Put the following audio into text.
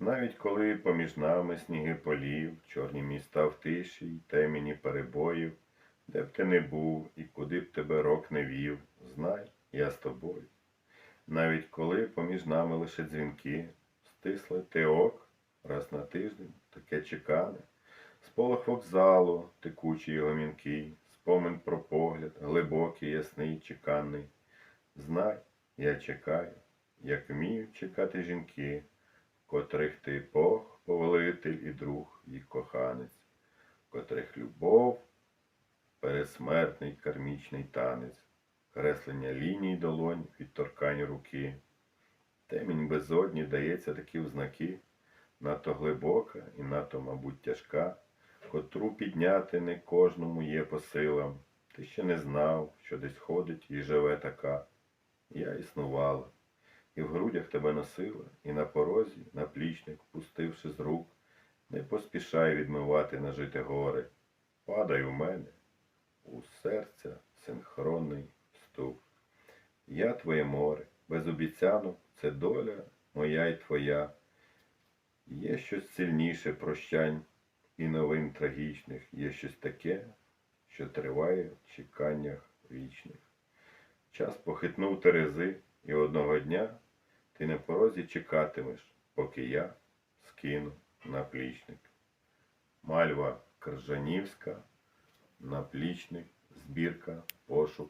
Навіть коли поміж нами сніги полів, чорні міста в тиші, й темені перебоїв, де б ти не був і куди б тебе рок не вів, знай, я з тобою. Навіть коли поміж нами лише дзвінки, стисли ти ок, раз на тиждень таке чекане, сполох вокзалу, текучий і гомінкий, спомин про погляд, глибокий, ясний, чеканний. Знай, я чекаю, як вміють чекати жінки, котрих ти Бог, повелитель і друг, і коханець, котрих любов, пересмертний кармічний танець, креслення ліній долонь від торкань руки. Темінь безодні дається такі взнаки, надто глибока і надто, мабуть, тяжка, котру підняти не кожному є по силам. Ти ще не знав, що десь ходить і живе така. Я існувала, і в грудях тебе носила, і на порозі, наплічник, пустивши з рук, не поспішай відмивати нажите гори. Падай у мене, у серця синхронний стук. Я твоє море, без обіцянок, це доля моя й твоя. Є щось сильніше прощань і новин трагічних, є щось таке, що триває в чеканнях вічних. Час похитнув терези, і одного дня ти на порозі чекатимеш, поки я скину наплічник. Мальва Кржанівська, наплічник, збірка, пошук.